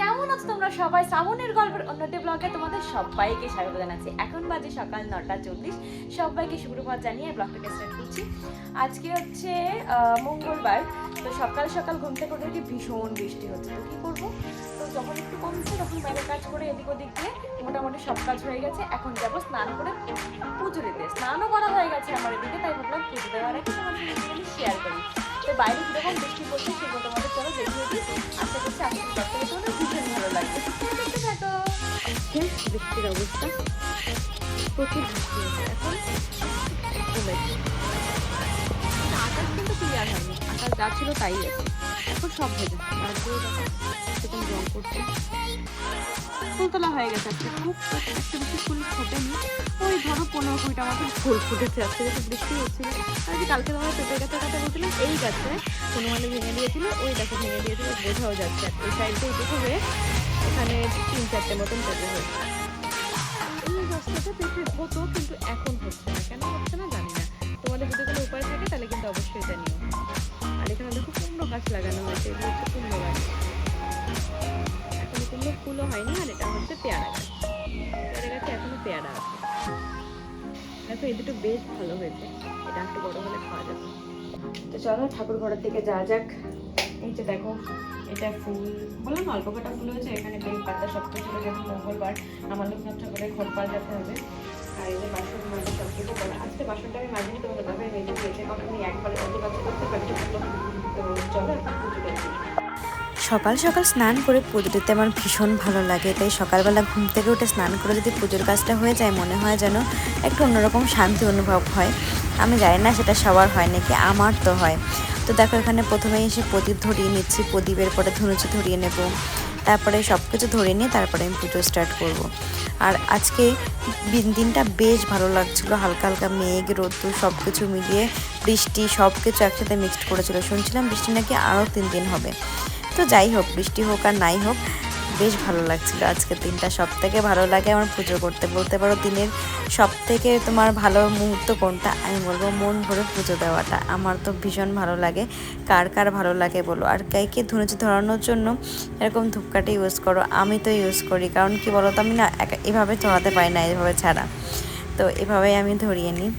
কেমন আছো তোমরা সবাই? শ্রাবণের গল্পের অন্যটি ব্লগে তোমাদের সবাইকে স্বাগত জানাচ্ছি। এখন বাজে সকাল নটা চল্লিশ। সবাইকে সুপ্রভাত জানিয়ে ব্লগটাকে স্টার্ট করছি। আজকে হচ্ছে মঙ্গলবার। তো সকাল সকাল ঘুম থেকে উঠে ভীষণ বৃষ্টি হচ্ছে। তো কী করব? তো যখন একটু কমছে, তখন বাইরে কাজ করে এদিক ওদিক দিয়ে মোটামুটি সব কাজ হয়ে গেছে। এখন যাব স্নান করে পুজো দিতে স্নানও করা হয়ে গেছে আমার এদিকে, তাই ভাবলাম পুজো দেওয়ার আগে শেয়ার করি। তো বাইরে কীরকম বৃষ্টি পড়ছে সেগুলো তোমাদের চলো দেখিয়ে বৃষ্টির অবস্থা। প্রচুর বৃষ্টি আকাশ যা ছিল তাই আছে। এখন সব ভেজে তারপরে সেরকম জল করছে ফুলতলা হয়ে গেছে আজকে। খুব একটা বেশি ফুল ফোটেনি। ওই ধরো পনেরো কুড়িটা মতো ফুল ফুটেছে। আজকে যেহেতু বৃষ্টি হচ্ছিল আর যে কালকে তোমার পেঁপে গাছের কথা বলছিলাম, এই গাছে কোনো মানে ভেঙে দিয়েছিল। ওই গাছে ভেঙে দিয়েছিল, বোঝাও যাচ্ছে। আর এই সাইডে এইটুকু হয়ে এখানে তিন চারটে মতন পেঁপে হয়েছে। এই গাছটাতে হতো, কিন্তু এখন হচ্ছে না। কেন হচ্ছে না জানি না। তোমাদের যদি কোনো উপায় থাকে, তাহলে কিন্তু অবশ্যই জানিও। আর এখানে দেখো কুমড়ো গাছ লাগানো হয়েছে, এগুলো হচ্ছে কুমড়ো গাছ। এখন কুমড়ো ফুলও হয়নি, আর এটা হচ্ছে পেয়ারা গাছ। পেয়ারা গাছে এখনও পেয়ারা আছে। দেখো, এই দুটো বেশ ভালো হয়েছে। এটা একটু বড় হলে খাওয়া যাবে। তো চলো, ঠাকুর ঘরের থেকে যা যাক। এই যে দেখো এটা ফুল, বললাম অল্প কটা ফুল হয়েছে, এখানে বেল পাতা সব কিছু যেহেতু মঙ্গলবার। আমার লোকনাথ ঠাকুরের ঘর পাল্টাতে হবে। আর এই যে বাসন মাঝে সব কিছু করা। আজকে বাসনটা আমি মাঝে তোমাদের দাদাই মেজে দিয়েছে কারণ আমি একবারে অত কাজ করতে পারি, তো চলো একটু পুজো করে দিই। সকাল সকাল স্নান করে পুজো দিতে আমার ভীষণ ভালো লাগে, তাই সকালবেলা ঘুম থেকে উঠে স্নান করে যদি পুজোর কাজটা হয়ে যায়, মনে হয় যেন একটু অন্যরকম শান্তি অনুভব হয়। আমি জানি না সেটা সবার হয় নাকি, আমার তো হয়। তো দেখো, এখানে প্রথমে এসে প্রদীপ ধরিয়ে নিচ্ছি। প্রদীপের পরে ধনুচি ধরিয়ে নেব। তারপরে সব কিছু ধরে নিয়ে তারপরে আমি পুজো স্টার্ট করব। আর আজকে দিন- দিনটা বেশ ভালো লাগছিল। হালকা হালকা মেঘ, রোদ্দুর সব কিছু মিলিয়ে বৃষ্টি সব কিছু একসাথে মিক্সড করেছিল। শুনছিলাম বৃষ্টি নাকি আরও তিন দিন হবে। তো যাই হোক, বৃষ্টি হোক আর নাই হোক বেশ ভালো লাগছিল। আজকের দিনটা সব থেকে ভালো লাগে আমার পুজো করতে। বলতে পারো দিনের সব থেকে তোমার ভালো মুহূর্ত কোনটা? আমি বলব মন ভরে পুজো দেওয়াটা। আমার তো ভীষণ ভালো লাগে। কার কার ভালো লাগে বলো? আর কাইকে ধুনুচি ধরানোর জন্য এরকম ধূপকাঠি ইউজ করো? আমি তো ইউজ করি। কারণ কি বলো তো আমি না এভাবে ধরাতে পারি না এভাবে ছাড়া। তো এভাবেই আমি ধরিয়ে নিই।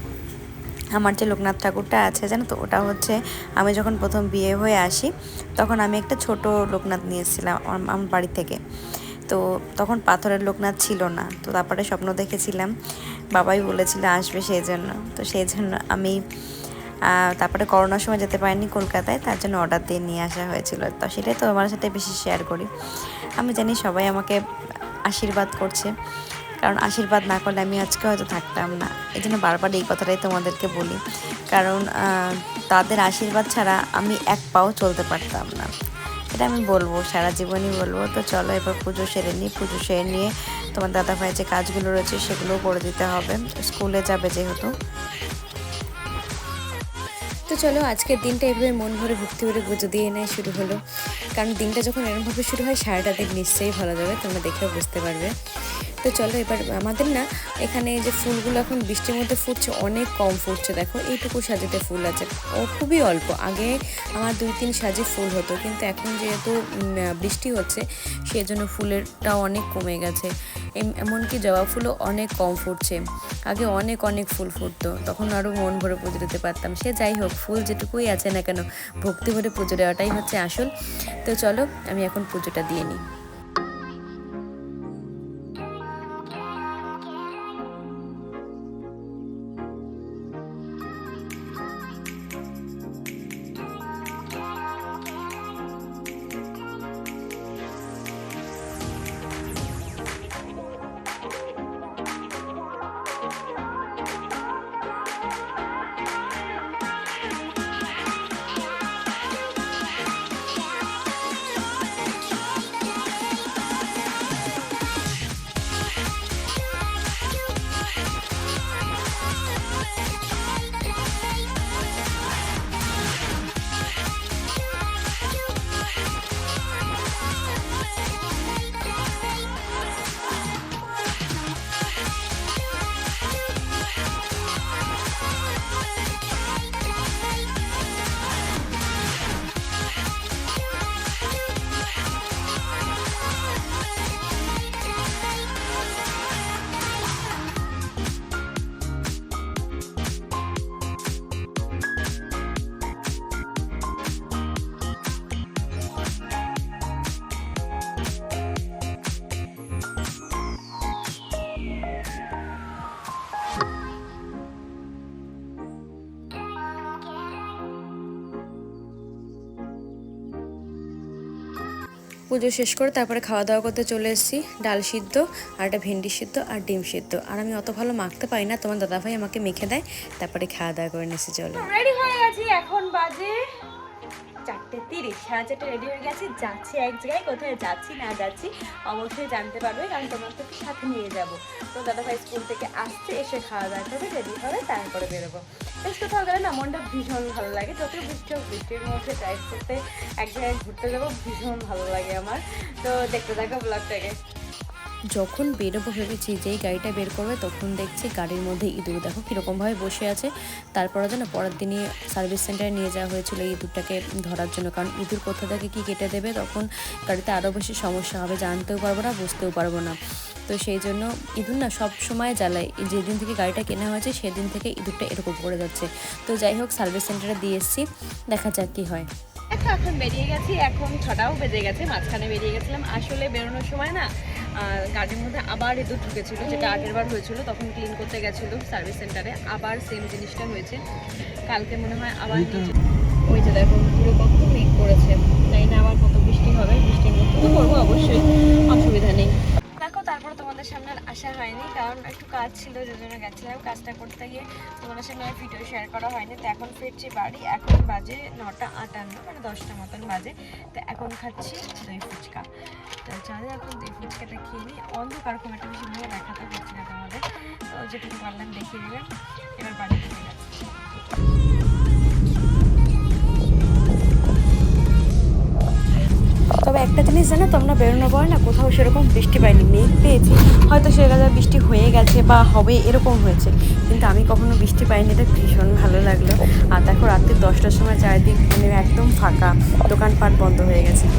আমার যে লোকনাথ ঠাকুরটা আছে, জানো তো, ওটা হচ্ছে আমি যখন প্রথম বিয়ে হয়ে আসি, তখন আমি একটা ছোট লোকনাথ নিয়েছিলাম আম- আমার বাড়ি থেকে। তো তখন পাথরের লোকনাথ ছিল না, তো তারপরে স্বপ্ন দেখেছিলাম, বাবাই বলেছিল আসবে সেই জন্য। তো সেই জন্য আমি তারপরে করোনার সময় যেতে পারিনি কলকাতায়, তার জন্য অর্ডার দিয়ে নিয়ে আসা হয়েছিল। তো সেটাই তো আমার সাথে বেশি শেয়ার করি। আমি জানি সবাই আমাকে আশীর্বাদ করছে। কারণ আশীর্বাদ না করলে আমি আজকে হয়তো থাকতাম না। এই জন্য বারবার এই কথাটাই তোমাদেরকে বলি। কারণ তাদের আশীর্বাদ ছাড়া আমি এক পাও চলতে পারতাম না। এটা আমি বলব, সারা জীবনই বলব। তো চলো এবার পুজো সেরে নিই। পুজো সেরে নিয়ে তোমার দাদা ভাই যে কাজগুলো রয়েছে সেগুলোও করে দিতে হবে। স্কুলে যাবে যেহেতু। তো চলো, আজকের দিনটা এভাবে মন ভরে ভক্তি ভরে পুজো দিয়ে নেয় শুরু হলো। কারণ দিনটা যখন এরকমভাবে শুরু হয়, সারাটা দিন নিশ্চয়ই ভালো যাবে, তোমরা দেখেও বুঝতে পারবে। তো চলো এবার আমাদের না এখানে যে ফুলগুলো এখন বৃষ্টির মধ্যে ফুটছে, অনেক কম ফুটছে। দেখো, এইটুকু সাজিতে ফুল আছে। ও খুবই অল্প। আগে আমার দুই তিন সাজে ফুল হতো, কিন্তু এখন যেহেতু বৃষ্টি হচ্ছে সেই জন্য ফুলেরটাও অনেক কমে গেছে। এম- এমনকি জবা ফুলও অনেক কম ফুটছে। আগে অনেক অনেক ফুল ফুটতো। তখন আরও মন ভরে পুজো দিতে পারতাম। সে যাই হোক, ফুল যেটুকুই আছে না কেন, ভক্তি ভরে পুজো দেওয়াটাই হচ্ছে আসল। তো চলো, আমি এখন পুজোটা দিয়ে নিই। পুজো শেষ করে তারপরে খাওয়া দাওয়া করতে চলে এসেছি। ডাল সিদ্ধ, আর একটা ভেন্ডি সিদ্ধ, আর ডিম সিদ্ধ। আর আমি অত ভালো মাখতে পারি না, তোমার দাদাভাই আমাকে মেখে দেয়, তারপরে খাওয়া দাওয়া করে নিয়েছি চলো। রেডি হয়ে গেছি, এখন বাজে চারটে তিরিশ, সাড়ে চারটে রেডি হয়ে গেছি, যাচ্ছি এক জায়গায়, কোথায় যাচ্ছি, না যাচ্ছি, অবশ্যই জানতে পারবে, কারণ তোমার তো সাথে নিয়ে যাব। তো দাদা ভাই স্কুল থেকে আসছে, এসে খাওয়া দাওয়া করবে রেডি হবে, তারপরে বেরোবো। বেশ কোথাও গেলে না, মনটা ভীষণ ভালো লাগে যত বৃষ্টি হোক, বৃষ্টির মধ্যে ড্রাইভ করতে এক জায়গায় ঘুরতে যাব, ভীষণ ভালো লাগে আমার। তো দেখতে থাকো ব্লগটাকে যখন বেরোবো ভেবেছি যেই গাড়িটা বের করবে, তখন দেখছি গাড়ির মধ্যে ইঁদুর। দেখো কীরকমভাবে বসে আছে। তারপরে যেন পরের দিনই সার্ভিস সেন্টারে নিয়ে যাওয়া হয়েছিল ইঁদুরটাকে ধরার জন্য। কারণ ইঁদুর কোথা থেকে কী কেটে দেবে তখন গাড়িতে আরও বেশি সমস্যা হবে, জানতেও পারব না, বুঝতেও পারব না। তো সেই জন্য ইঁদুর না সব সময় জ্বালায়। যেদিন থেকে গাড়িটা কেনা হয়েছে, সেদিন থেকে ইঁদুরটা এরকম করে যাচ্ছে। তো যাই হোক, সার্ভিস সেন্টারে দিয়ে এসেছি। দেখা যাক কী হয়। এখন বেরিয়ে গেছি। এখন ছটাও বেজে গেছে, মাঝখানে বেরিয়ে গেছিলাম। আসলে বেরোনোর সময় না গাড়ির মধ্যে আবার ইঁদুর ঢুকেছিল যেটা আগের বার হয়েছিল তখন ক্লিন করতে গেছিল সার্ভিস সেন্টারে আবার সেম জিনিসটা হয়েছে। কালকে মনে হয় আবার ওই যে দেখো পুরো কত মেঘ করেছে। তাই না আবার কত বৃষ্টি হবে। বৃষ্টির মধ্যে তো করব অবশ্যই অসুবিধা নেই। তারপরে তোমাদের সামনে আসা হয়নি, কারণ একটু কাজ ছিল যে জন্য গেছিলাম কাজটা করতে গিয়ে তোমাদের সামনে ভিডিও শেয়ার করা হয়নি। তো এখন ফিরছি বাড়ি, এখন বাজে নটা আটান্ন মানে দশটা মতন বাজে। তো এখন খাচ্ছি দই ফুচকা। তো চলো এখন দই ফুচকাটা খেয়ে নিই। অন্ধকার খুব একটা বেশি ভালো দেখাতে পারছি না তোমাদের। তো যেটুকু পারলাম দেখিয়ে দিলাম। এবার বাড়ি চলে যাচ্ছি। তবে একটা জিনিস জানো তো আমরা বেরোনো পরে না কোথাও সেরকম বৃষ্টি পাইনি, মেঘ পেয়েছি। হয়তো সে জায়গায় বৃষ্টি হয়ে গেছে বা হবে এরকম হয়েছে, কিন্তু আমি কখনো বৃষ্টি পাইনি, এটা ভীষণ ভালো লাগল। আর দেখো, রাত্রি দশটার সময় চারিদিক মানে একদম ফাঁকা, দোকানপাট বন্ধ হয়ে গেছিল